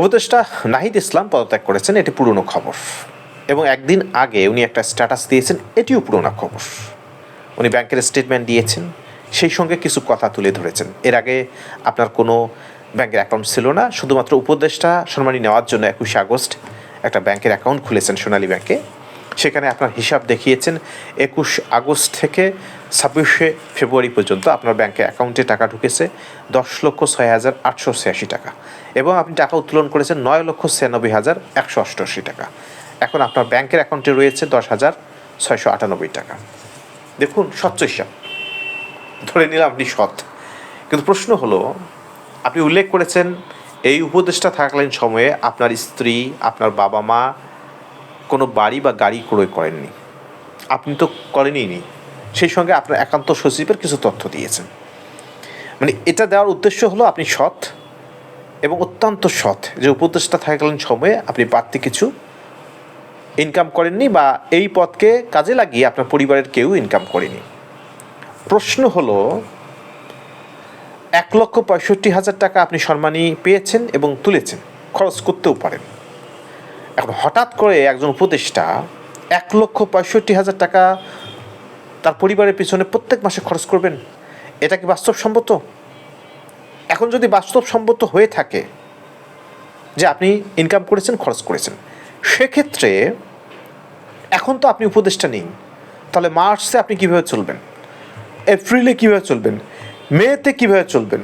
উপদেষ্টা নাহিদ ইসলাম পদত্যাগ করেছেন, এটি পুরনো খবর। এবং একদিন আগে উনি একটা স্ট্যাটাস দিয়েছেন, এটিও পুরনো খবর। উনি ব্যাংকের স্টেটমেন্ট দিয়েছেন, সেই সঙ্গে কিছু কথা তুলে ধরেছেন। এর আগে আপনার কোনো ব্যাংকের অ্যাকাউন্ট ছিল না, শুধুমাত্র উপদেষ্টা সম্মানী নেওয়ার জন্য একুশে আগস্ট একটা ব্যাংকের অ্যাকাউন্ট খুলেছেন সোনালী ব্যাংকে। সেখানে আপনার হিসাব দেখিয়েছেন একুশ আগস্ট থেকে ছাব্বিশে ফেব্রুয়ারি পর্যন্ত আপনার ব্যাংকে অ্যাকাউন্টে টাকা ঢুকেছে দশ লক্ষ ছয় হাজার আটশো ছিয়াশি টাকা। এবং আপনি টাকা উত্তোলন করেছেন নয় লক্ষ ছিয়ানব্বই হাজার একশো অষ্টআশি টাকা। এখন আপনার ব্যাংকের অ্যাকাউন্টে রয়েছে দশ হাজার ছয়শো আটানব্বই টাকা। দেখুন স্বচ্ছ হিসাব ধরে নিলাম আপনি সৎ। কিন্তু প্রশ্ন হলো, আপনি উল্লেখ করেছেন এই উপদেশটা থাকাকালীন সময়ে আপনার স্ত্রী, আপনার বাবা মা কোনো বাড়ি বা গাড়ি ক্রয় করেননি। আপনি তো করেনই নি। সেই সঙ্গে আপনার একান্ত সচিবের কিছু তথ্য দিয়েছেন। মানে এটা দেওয়ার উদ্দেশ্য হলো আপনি সৎ এবং অত্যন্ত সৎ যে উপদেশটা থাকাকালীন সময়ে আপনি বাড়তি কিছু ইনকাম করেননি বা এই পথকে কাজে লাগিয়ে আপনার পরিবারের কেউ ইনকাম করেনি। প্রশ্ন হলো, এক লক্ষ পঁয়ষট্টি হাজার টাকা আপনি সম্মানী পেয়েছেন এবং তুলেছেন। খরচ করতেও পারেন। এখন হঠাৎ করে একজন উপদেষ্টা এক লক্ষ পঁয়ষট্টি হাজার টাকা তার পরিবারের পিছনে প্রত্যেক মাসে খরচ করবেন, এটা কি বাস্তবসম্মত? এখন যদি বাস্তবসম্মত হয়ে থাকে যে আপনি ইনকাম করেছেন, খরচ করেছেন, সেক্ষেত্রে এখন তো আপনি উপদেষ্টা নেই, তাহলে মার্চে আপনি কীভাবে চলবেন? এপ্রিলে কীভাবে চলবেন? মেতে কীভাবে চলবেন?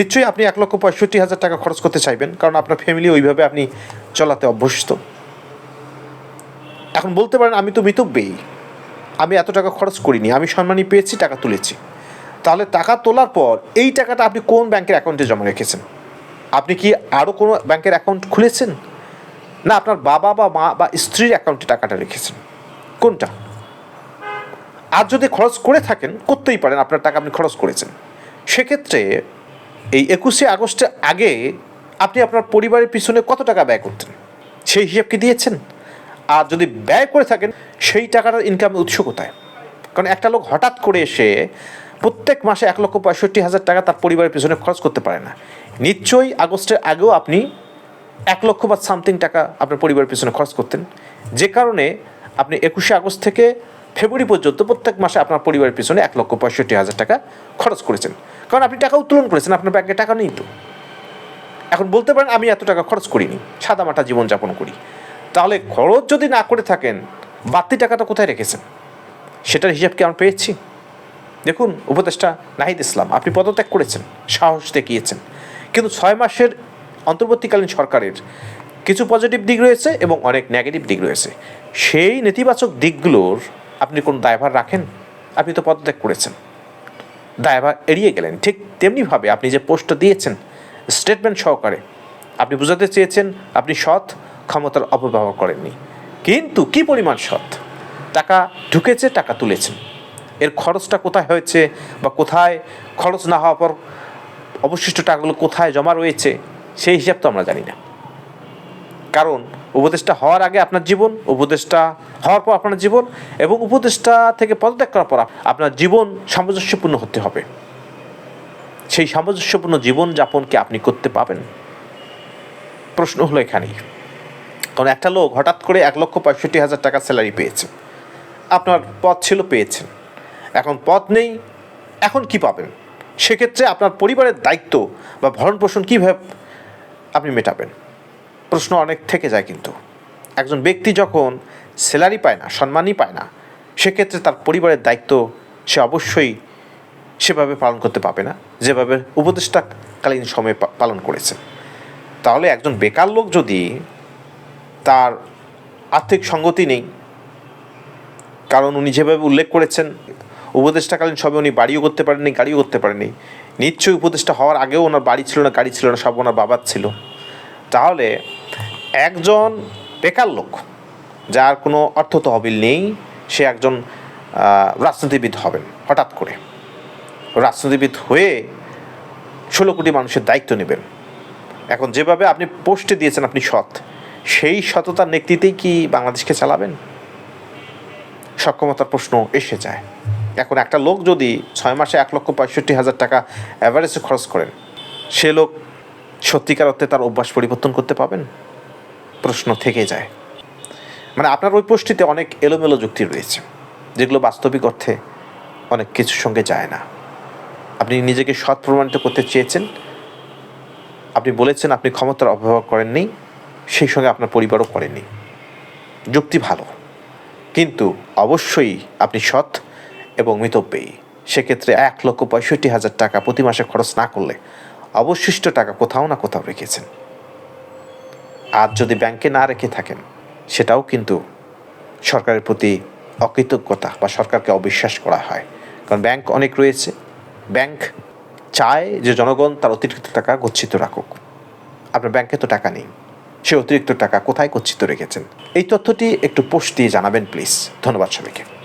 নিশ্চয়ই আপনি এক লক্ষ পঁয়ষট্টি হাজার টাকা খরচ করতে চাইবেন, কারণ আপনার ফ্যামিলি ওইভাবে আপনি চলাতে অভ্যস্ত। এখন বলতে পারেন, আমি তো মিতব্যয়ী আমি এত টাকা খরচ করিনি, আমি সম্মানী পেয়েছি, টাকা তুলেছি। তাহলে টাকা তোলার পর এই টাকাটা আপনি কোন ব্যাংকের অ্যাকাউন্টে জমা রেখেছেন? আপনি কি আরও কোনো ব্যাংকের অ্যাকাউন্ট খুলেছেন? না, আপনার বাবা বা মা বা স্ত্রীর অ্যাকাউন্টে টাকাটা রেখেছেন। কোনটা? আর যদি খরচ করে থাকেন, করতেই পারেন, আপনার টাকা আপনি খরচ করেছেন। সেক্ষেত্রে এই একুশে আগস্টের আগে আপনি আপনার পরিবারের পিছনে কত টাকা ব্যয় করতেন? সেই হিসাব কি দিয়েছেন? আর যদি ব্যয় করে থাকেন, সেই টাকাটার ইনকামের উৎস কোথায়? কারণ একটা লোক হঠাৎ করে এসে প্রত্যেক মাসে এক লক্ষ পঁয়ষট্টি হাজার টাকা তার পরিবারের পিছনে খরচ করতে পারে না। নিশ্চয়ই আগস্টের আগেও আপনি এক লক্ষ বা সামথিং টাকা আপনার পরিবারের পিছনে খরচ করতেন। যে কারণে আপনি একুশে আগস্ট থেকে ফেব্রুয়ারি পর্যন্ত প্রত্যেক মাসে আপনার পরিবারের পিছনে এক লক্ষ পঁয়ষট্টি হাজার টাকা খরচ করেছেন। কারণ আপনি টাকা উত্তোলন করেছেন, আপনার ব্যাংকে টাকা নেই তো। এখন বলতে পারেন, আমি এত টাকা খরচ করিনি সাদামাটা জীবনযাপন করি। তাহলে খরচ যদি না করে থাকেন, বাড়তি টাকাটা কোথায় রেখেছেন? সেটার হিসাব কি আমরা পেয়েছি? দেখুন, উপদেষ্টা নাহিদ ইসলাম, আপনি পদত্যাগ করেছেন, সাহস দেখিয়েছেন। কিন্তু ছয় মাসের অন্তর্বর্তীকালীন সরকারের কিছু পজিটিভ দিক রয়েছে এবং অনেক নেগেটিভ দিক রয়েছে। সেই নেতিবাচক দিকগুলোর আপনি কোন দায়ভার রাখেন? আপনি তো পদত্যাগ করেছেন। দায়ভার এড়িয়ে গেলেন। ঠিক তেমনিভাবে আপনি যে পোস্টটা দিয়েছেন স্টেটমেন্ট সহকারে, আপনি বোঝাতে চেয়েছেন আপনি সৎ, ক্ষমতার অপব্যবহার করেননি। কিন্তু কি পরিমাণ সৎ? টাকা ঢুকেছে, টাকা তুলেছেন। এর খরচটা কোথায় হয়েছে বা কোথায় খরচ না হওয়ার পর অবশিষ্ট টাকাগুলো কোথায় জমা রয়েছে, সেই হিসাব তো আমরা জানি না। কারণ উপদেষ্টা হওয়ার আগে আপনার জীবন, উপদেষ্টা হওয়ার পর আপনার জীবন এবং উপদেষ্টা থেকে পদত্যাগ করার পর আপনার জীবন সামঞ্জস্যপূর্ণ হতে হবে। সেই সামঞ্জস্যপূর্ণ জীবন যাপনকে আপনি করতে পাবেন। প্রশ্ন হলো এখানেই। কারণ একটা লোক হঠাৎ করে এক লক্ষ পঁয়ষট্টি হাজার টাকা স্যালারি পেয়েছে। আপনার পদ ছিল পেয়েছেন। এখন পদ নেই, এখন কি পাবেন? সেক্ষেত্রে আপনার পরিবারের দায়িত্ব বা ভরণ পোষণ কীভাবে আপনি মেটাবেন? প্রশ্ন অনেক থেকে যায় কিন্তু। একজন ব্যক্তি যখন স্যালারি পায় না, সম্মানই পায় না, সেক্ষেত্রে তার পরিবারের দায়িত্ব সে অবশ্যই সেভাবে পালন করতে পারবে না, যেভাবে উপদেষ্টাকালীন সময়ে পালন করেছে। তাহলে একজন বেকার লোক যদি তার আর্থিক সঙ্গতি নেই, কারণ উনি যেভাবে উল্লেখ করেছেন, উপদেষ্টাকালীন সবে উনি বাড়িও করতে পারেননি, গাড়িও করতে পারেননি, নিশ্চয়ই উপদেষ্টা হওয়ার আগেও ওনার বাড়ি ছিল না, গাড়ি ছিল না, সব ওনার বাবার ছিল। তাহলে একজন বেকার লোক, যার কোনো অর্থ তহবিল নেই, সে একজন রাজনীতিবিদ হবেন, হঠাৎ করে। রাজনীতিবিদ হয়ে ষোলো কোটি মানুষের দায়িত্ব নেবেন। এখন যেভাবে আপনি পোস্টে দিয়েছেন আপনি সৎ, সেই সততার নেতৃত্বেই কি বাংলাদেশকে চালাবেন? সক্ষমতার প্রশ্ন এসে যায়। এখন একটা লোক যদি ছয় মাসে এক লক্ষ পঁয়ষট্টি হাজার টাকা অ্যাভারেজে খরচ করেন, সে লোক সত্যিকার অর্থে তার অভ্যাস পরিবর্তন করতে পাবেন প্রশ্ন থেকে যায়। মানে আপনার ওই পোস্টটিতে অনেক এলোমেলো যুক্তি রয়েছে, যেগুলো বাস্তবিক অর্থে অনেক কিছুর সঙ্গে যায় না। আপনি নিজেকে সৎ প্রমাণিত করতে চেয়েছেন, আপনি বলেছেন আপনি ক্ষমতার অপব্যবহার করেননি, সেই সঙ্গে আপনার পরিবারও করেনি যুক্তি ভালো, কিন্তু অবশ্যই আপনি সৎ এবং মিতব্যয়ী। সেক্ষেত্রে এক লক্ষ পঁয়ষট্টি হাজার টাকা প্রতি মাসে খরচ না করলে অবশিষ্ট টাকা কোথাও না কোথাও রেখেছেন। আর যদি ব্যাংকে না রেখে থাকেন, সেটাও কিন্তু সরকারের প্রতি অকৃতজ্ঞতা বা সরকারকে অবিশ্বাস করা হয়। কারণ ব্যাংক অনেক রয়েছে। ব্যাংক চায় যে জনগণ তার অতিরিক্ত টাকা গচ্ছিত রাখুক। আপনার ব্যাংকে তো টাকা নেই। সে অতিরিক্ত টাকা কোথায় গচ্ছিত রেখেছেন? এই তথ্যটি একটু পোস্ট দিয়ে জানাবেন, প্লিজ। ধন্যবাদ সবাইকে।